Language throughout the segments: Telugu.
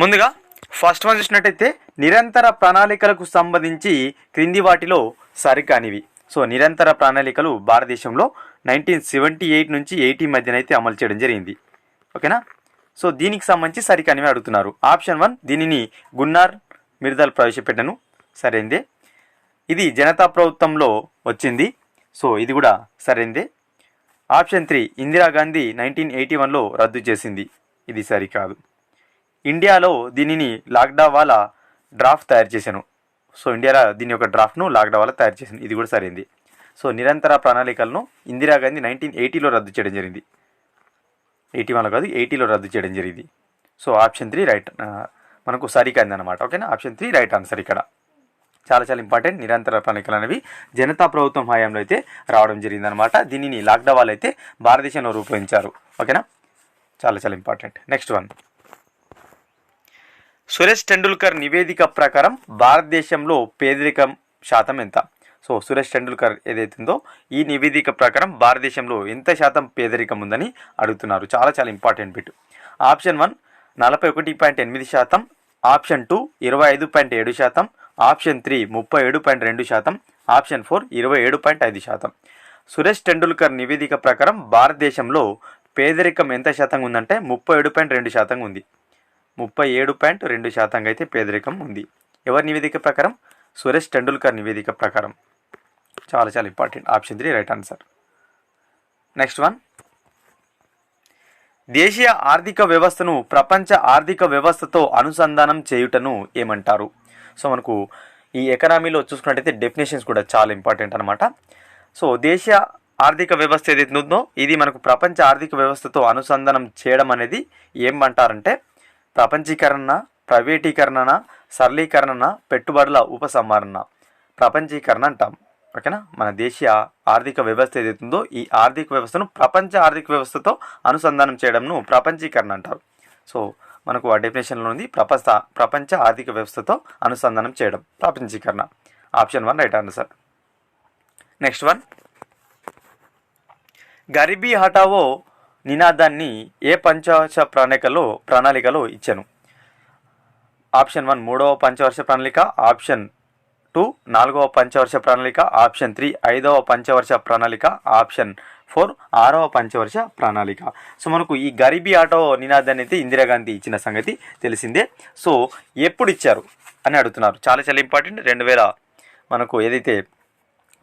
ముందుగా ఫస్ట్ వన్ చూసినట్టయితే నిరంతర ప్రణాళికలకు సంబంధించి క్రింది వాటిలో సరికానివి. సో నిరంతర ప్రణాళికలు భారతదేశంలో నైన్టీన్ సెవెంటీ ఎయిట్ నుంచి ఎయిటీ మధ్యన అయితే అమలు చేయడం జరిగింది. ఓకేనా? సో దీనికి సంబంధించి సరికానివి అడుగుతున్నారు. ఆప్షన్ వన్ దీనిని గున్నార్ మిర్దల్ ప్రవేశపెట్టను. సరైందే. ఇది జనతా ప్రభుత్వంలో వచ్చింది. సో ఇది కూడా సరైందే. Option three Indira Gandhi nineteen eighty వన్లో రద్దు చేసింది. ఇది సరికాదు. ఇండియాలో దీనిని లాక్డా వాళ్ళ డ్రాఫ్ట్ తయారు చేశాను. సో ఇండియాలో దీని యొక్క డ్రాఫ్ట్ను లాక్డా వాళ్ళ తయారు చేశాను. ఇది కూడా సరైంది. సో నిరంతర ప్రణాళికలను ఇందిరాగాంధీ నైన్టీన్ ఎయిటీలో రద్దు చేయడం జరిగింది. ఎయిటీ వన్లో కాదు ఎయిటీలో రద్దు చేయడం జరిగింది. సో ఆప్షన్ త్రీ రైట్ మనకు సరికాంది అనమాట ఓకేనా? ఆప్షన్ త్రీ రైట్ ఆన్సర్ ఇక్కడ. చాలా చాలా ఇంపార్టెంట్. నిరంతర ప్రణాళికలు అనేవి జనతా ప్రభుత్వం హయాంలో అయితే రావడం జరిగిందనమాట దీనిని లాక్డా వాళ్ళు అయితే భారతదేశంలో రూపొందించారు. ఓకేనా? చాలా చాలా important. Next one. Suresh Tendulkar నివేదిక ప్రకారం భారతదేశంలో పేదరికం శాతం ఎంత? సో సురేష్ టెండూల్కర్ ఏదైతుందో ఈ నివేదిక ప్రకారం భారతదేశంలో ఎంత శాతం పేదరికం ఉందని అడుగుతున్నారు. చాలా చాలా ఇంపార్టెంట్ బిట్. ఆప్షన్ వన్ నలభై ఒకటి పాయింట్ ఎనిమిది శాతం. ఆప్షన్ టూ ఇరవై ఐదు పాయింట్ ఏడు శాతం. ఆప్షన్ త్రీ ముప్పై ఏడు పాయింట్ రెండు శాతం. ఆప్షన్ ఫోర్ ఇరవై ఏడు పాయింట్ ఐదు శాతం. సురేష్ టెండూల్కర్ నివేదిక ప్రకారం భారతదేశంలో పేదరికం ఎంత శాతంగా ఉందంటే ముప్పై ఏడు పాయింట్ రెండు శాతంగా ఉంది. ముప్పై ఏడు పాయింట్ రెండు శాతంగా అయితే పేదరికం ఉంది. ఎవరి నివేదిక ప్రకారం? సురేష్ టెండూల్కర్ నివేదిక ప్రకారం. చాలా చాలా important. Option three right answer. Next one. దేశీయ ఆర్థిక వ్యవస్థను ప్రపంచ ఆర్థిక వ్యవస్థతో అనుసంధానం చేయుటను ఏమంటారు? సో మనకు ఈ ఎకనామీలో చూసుకున్నట్టయితే డెఫినేషన్స్ కూడా చాలా ఇంపార్టెంట్ అనమాట సో దేశీయ ఆర్థిక వ్యవస్థ ఏదైతే ఉందో ఇది మనకు ప్రపంచ ఆర్థిక వ్యవస్థతో అనుసంధానం చేయడం అనేది ఏమంటారంటే ప్రపంచీకరణ ప్రైవేటీకరణ సరళీకరణ పెట్టుబడుల ఉపసంహరణ ప్రపంచీకరణ అంటాం. ఓకేనా? మన దేశీయ ఆర్థిక వ్యవస్థ ఏదైతుందో ఈ ఆర్థిక వ్యవస్థను ప్రపంచ ఆర్థిక వ్యవస్థతో అనుసంధానం చేయడంను ప్రపంచీకరణ అంటారు. సో మనకు ఆ డెఫినేషన్లో ఉంది ప్రపంచ ప్రపంచ ఆర్థిక వ్యవస్థతో అనుసంధానం చేయడం ప్రపంచీకరణ. Option one right answer. Next one. Garibi హటావో నినాదాన్ని ఏ పంచవర్ష ప్రణాళికలో ప్రణాళికలో ఇచ్చాను? ఆప్షన్ వన్ మూడవ పంచవర్ష ప్రణాళిక ఆప్షన్ టూ నాలుగవ పంచవర్ష ప్రణాళిక ఆప్షన్ త్రీ ఐదవ పంచవర్ష ప్రణాళిక ఆప్షన్ ఫోర్ ఆరవ పంచవర్ష ప్రణాళిక. సో మనకు ఈ గరీబీ ఆటో నినాదాన్ని అయితే ఇందిరాగాంధీ ఇచ్చిన సంగతి తెలిసిందే. సో ఎప్పుడు ఇచ్చారు అని అడుగుతున్నారు. చాలా చాలా ఇంపార్టెంట్. రెండు వేల మనకు ఏదైతే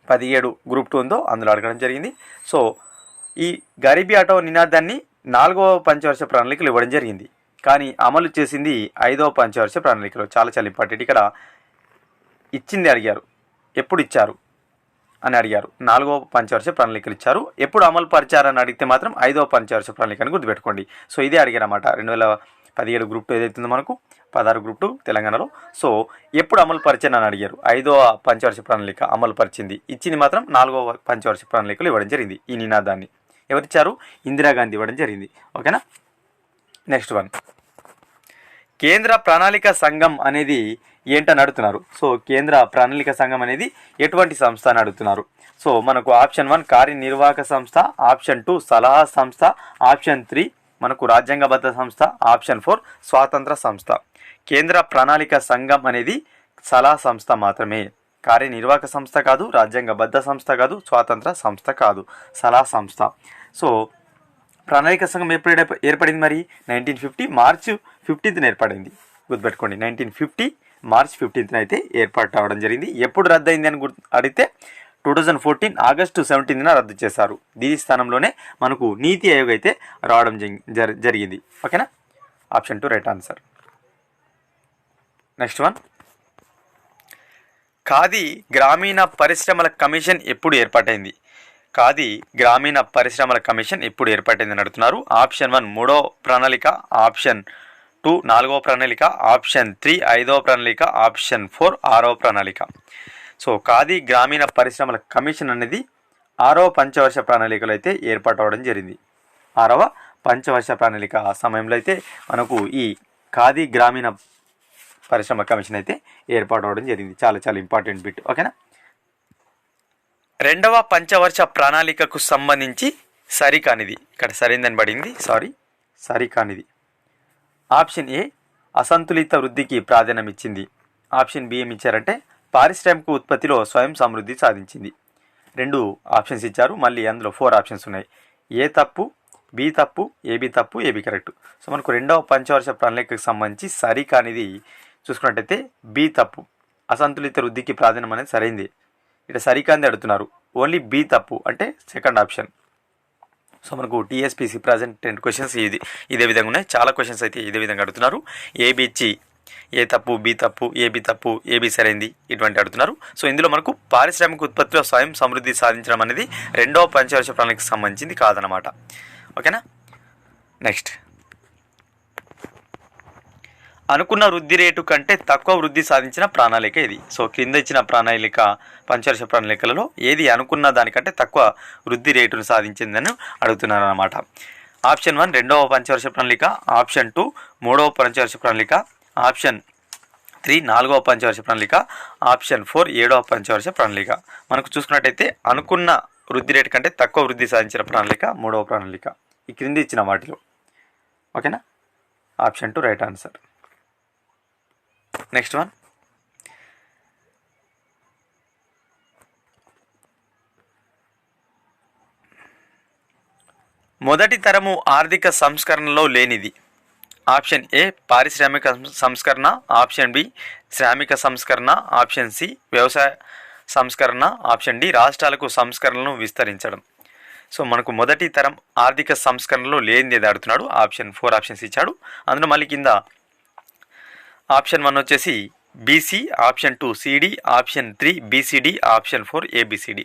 పదిహేడు గ్రూప్ టూ ఉందో అందులో అడగడం జరిగింది. సో ఈ గరీబీ ఆటో నినాదాన్ని నాలుగవ పంచవర్ష ప్రణాళికలు ఇవ్వడం జరిగింది. కానీ అమలు చేసింది ఐదవ పంచవర్ష ప్రణాళికలో చాలా చాలా ఇంపార్టెంట్. ఇక్కడ ఇచ్చింది అడిగారు. ఎప్పుడు ఇచ్చారు? అని అడిగారు. నాలుగవ పంచవర్ష ప్రణాళికలు ఇచ్చారు. ఎప్పుడు అమలు పరిచారని అడిగితే మాత్రం ఐదవ పంచవర్ష ప్రణాళికను గుర్తుపెట్టుకోండి. సో ఇదే అడిగారు అన్నమాట రెండు వేల పదిహేడు గ్రూప్ టూ ఏదైతుందో మనకు? పదహారు గ్రూప్ టూ తెలంగాణలో. సో ఎప్పుడు అమలు పరిచారని అని అడిగారు. ఐదవ పంచవర్ష ప్రణాళిక అమలు పరిచింది. ఇచ్చింది మాత్రం నాలుగవ పంచవర్ష ప్రణాళికలు ఇవ్వడం జరిగింది ఈ నినాదాన్ని. ఎవరిచ్చారు? ఇందిరాగాంధీ ఇవ్వడం జరిగింది. ఓకేనా? Next one. కేంద్ర ప్రణాళిక సంఘం అనేది ఏంటని అడుగుతున్నారు. సో కేంద్ర ప్రణాళిక సంఘం అనేది ఎటువంటి సంస్థ అని అడుగుతున్నారు. సో మనకు ఆప్షన్ వన్ కార్యనిర్వాహక సంస్థ ఆప్షన్ టూ సలహా సంస్థ ఆప్షన్ త్రీ మనకు రాజ్యాంగబద్ధ సంస్థ ఆప్షన్ ఫోర్ స్వాతంత్ర సంస్థ. కేంద్ర ప్రణాళిక సంఘం అనేది సలహా సంస్థ మాత్రమే. కార్యనిర్వాహక సంస్థ కాదు రాజ్యాంగబద్ధ సంస్థ కాదు స్వాతంత్ర సంస్థ కాదు. సలహా సంస్థ. సో ప్రణాళిక సంఘం ఎప్పుడు ఏర్పడింది మరి? నైన్టీన్ ఫిఫ్టీ మార్చ్ ఫిఫ్టీన్త్న ఏర్పడింది. గుర్తుపెట్టుకోండి నైన్టీన్ ఫిఫ్టీ మార్చ్ ఫిఫ్టీన్త్న అయితే ఏర్పాటు అవ్వడం జరిగింది. ఎప్పుడు రద్దయింది అని గుర్తు అడిగితే టూ థౌజండ్ ఫోర్టీన్ ఆగస్టు సెవెంటీన్త్న రద్దు చేశారు. దీని స్థానంలోనే మనకు నీతి ఆయోగ్ అయితే రావడం జరిగింది. ఓకేనా? Option two right answer. Next one. Khadi గ్రామీణ పరిశ్రమల కమిషన్ ఎప్పుడు ఏర్పాటైంది? ఖాదీ గ్రామీణ పరిశ్రమల కమిషన్ ఎప్పుడు ఏర్పాటైందని నడుతున్నారు ఆప్షన్ వన్ మూడో ప్రణాళిక ఆప్షన్ టూ నాలుగో ప్రణాళిక ఆప్షన్ త్రీ ఐదవ ప్రణాళిక ఆప్షన్ ఫోర్ ఆరవ ప్రణాళిక. సో ఖాదీ గ్రామీణ పరిశ్రమల కమిషన్ అనేది ఆరవ పంచవర్ష ప్రణాళికలో అయితే ఏర్పాటు అవ్వడం జరిగింది. ఆరవ పంచవర్ష ప్రణాళిక ఆ సమయంలో అయితే మనకు ఈ ఖాదీ గ్రామీణ పరిశ్రమ కమిషన్ అయితే ఏర్పాటు అవ్వడం జరిగింది. చాలా చాలా ఇంపార్టెంట్ బిట్. ఓకేనా? రెండవ పంచవర్ష ప్రణాళికకు సంబంధించి సరికానిది. ఇక్కడ సరైందని పడింది. సారీ సరికానిది. ఆప్షన్ ఏ అసంతులిత వృద్ధికి ప్రాధాన్యం ఇచ్చింది. ఆప్షన్ బి ఏమి ఇచ్చారంటే పారిశ్రామిక ఉత్పత్తిలో స్వయం సమృద్ధి సాధించింది. రెండు ఆప్షన్స్ ఇచ్చారు. మళ్ళీ అందులో ఫోర్ ఆప్షన్స్ ఉన్నాయి. ఏ తప్పు బి తప్పు ఏబి తప్పు ఏబి కరెక్ట్. సో మనకు రెండవ పంచవర్ష ప్రణాళికకు సంబంధించి సరి కానిది చూసుకున్నట్టయితే బి తప్పు. అసంతులిత వృద్ధికి ప్రాధాన్యం అనేది సరైంది. ఇక్కడ సరికాంది అడుగుతున్నారు. ఓన్లీ బి తప్పు అంటే సెకండ్ ఆప్షన్ సో మనకు టీఎస్పీసీ ప్రజెంట్ టెన్ క్వశ్చన్స్ ఇది. ఇదే విధంగా ఉన్నాయి. చాలా క్వశ్చన్స్ అయితే ఇదే విధంగా అడుగుతున్నారు. ఏబి ఏ తప్పు బి తప్పు ఏబి తప్పు ఏబి సరైంది ఇటువంటి అడుగుతున్నారు. సో ఇందులో మనకు పారిశ్రామిక ఉత్పత్తిలో స్వయం సమృద్ధి సాధించడం అనేది రెండవ పంచవర్ష ప్రణాళికకు సంబంధించింది కాదనమాట ఓకేనా నెక్స్ట్ అనుకున్న వృద్ధి రేటు కంటే తక్కువ వృద్ధి సాధించిన ప్రణాళిక ఇది. సో క్రింద ఇచ్చిన ప్రణాళిక పంచవర్ష ప్రణాళికలలో ఏది అనుకున్న దానికంటే తక్కువ వృద్ధి రేటును సాధించిందని అడుగుతున్నారు అనమాట ఆప్షన్ వన్ రెండవ పంచవర్ష ప్రణాళిక. ఆప్షన్ టూ మూడవ పంచవర్ష ప్రణాళిక. ఆప్షన్ త్రీ నాలుగవ పంచవర్ష ప్రణాళిక. ఆప్షన్ ఫోర్ ఏడవ పంచవర్ష ప్రణాళిక. మనకు చూసుకున్నట్టయితే అనుకున్న వృద్ధి రేటు కంటే తక్కువ వృద్ధి సాధించిన ప్రణాళిక మూడవ ప్రణాళిక. ఈ క్రింది ఇచ్చిన వాటిలో. ఓకేనా? Option two right answer. Next one మొదటి తరము ఆర్థిక సంస్కరణలో లేనిది. ఆప్షన్ ఏ పారిశ్రామిక సంస్కరణ. ఆప్షన్ బి శ్రామిక సంస్కరణ. ఆప్షన్ సి వ్యవసాయ సంస్కరణ. ఆప్షన్ డి రాష్ట్రాలకు సంస్కరణలను విస్తరించడం. సో మనకు మొదటి తరం ఆర్థిక సంస్కరణలో లేనిది అడుగుతున్నాడు ఆప్షన్ ఫోర్ ఆప్షన్స్ ఇచ్చాడు. అందులో మళ్ళీ కింద ఆప్షన్ వన్ వచ్చేసి BC option two CD option three BCD option four ABCD.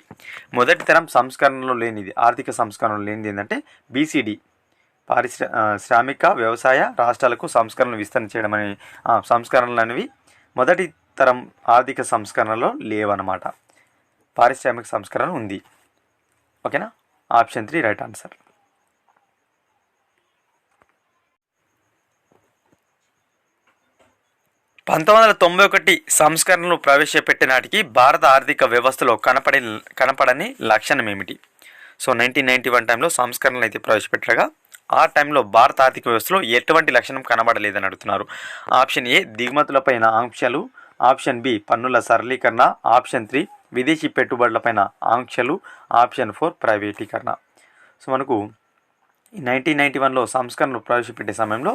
మొదటి తరం సంస్కరణలో లేనిది ఆర్థిక సంస్కరణలో లేనిది ఏంటంటే బీసీడి. పారిశ్రా శ్రామిక వ్యవసాయ రాష్ట్రాలకు సంస్కరణలు విస్తరణ చేయడం అనే సంస్కరణలు అనేవి మొదటి తరం ఆర్థిక సంస్కరణలో లేవన్నమాట పారిశ్రామిక సంస్కరణ ఉంది. ఓకేనా? Option three right answer. పంతొమ్మిది వందల తొంభై ఒకటి సంస్కరణలు ప్రవేశపెట్టే నాటికి భారత ఆర్థిక వ్యవస్థలో కనపడే కనపడని లక్షణం ఏమిటి సో నైన్టీన్ నైన్టీ వన్ టైంలో సంస్కరణలు అయితే ప్రవేశపెట్టగా ఆ టైంలో భారత ఆర్థిక వ్యవస్థలో ఎటువంటి లక్షణం కనబడలేదని అడుగుతున్నారు. ఆప్షన్ ఏ దిగుమతులపైన ఆంక్షలు. ఆప్షన్ బి పన్నుల సరళీకరణ. ఆప్షన్ త్రీ విదేశీ పెట్టుబడులపైన ఆంక్షలు. ఆప్షన్ ఫోర్ ప్రైవేటీకరణ. సో మనకు నైన్టీన్ నైన్టీ వన్లో సంస్కరణలు ప్రవేశపెట్టే సమయంలో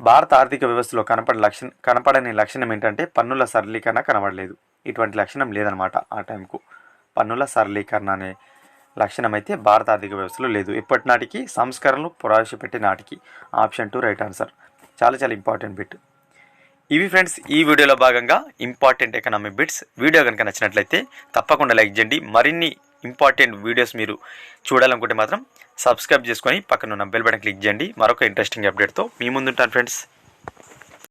భారత ఆర్థిక వ్యవస్థలో కనపడే లక్షణం కనపడని లక్షణం ఏంటంటే పన్నుల సరళీకరణ కనబడలేదు. ఇటువంటి లక్షణం లేదనమాట ఆ టైంకు. పన్నుల సరళీకరణ అనే లక్షణం అయితే భారత ఆర్థిక వ్యవస్థలో లేదు. ఇప్పటి నాటికి సంస్కరణలు ప్రవేశపెట్టే నాటికి ఆప్షన్ టూ రైట్ ఆన్సర్. చాలా చాలా ఇంపార్టెంట్ బిట్. ఇవి ఫ్రెండ్స్ ఈ వీడియోలో భాగంగా ఇంపార్టెంట్ ఎకనామిక్ బిట్స్. వీడియో కనుక నచ్చినట్లయితే తప్పకుండా లైక్ చేయండి. మరిన్ని ఇంపార్టెంట్ వీడియోస్ మీరు చూడాలనుకుంటే మాత్రం సబ్స్క్రైబ్ చేసుకొని పక్కన ఉన్న బెల్ బటన్ క్లిక్ చేయండి. మరొక ఇంట్రెస్టింగ్ అప్డేట్తో మీ ముందుంటాను ఫ్రెండ్స్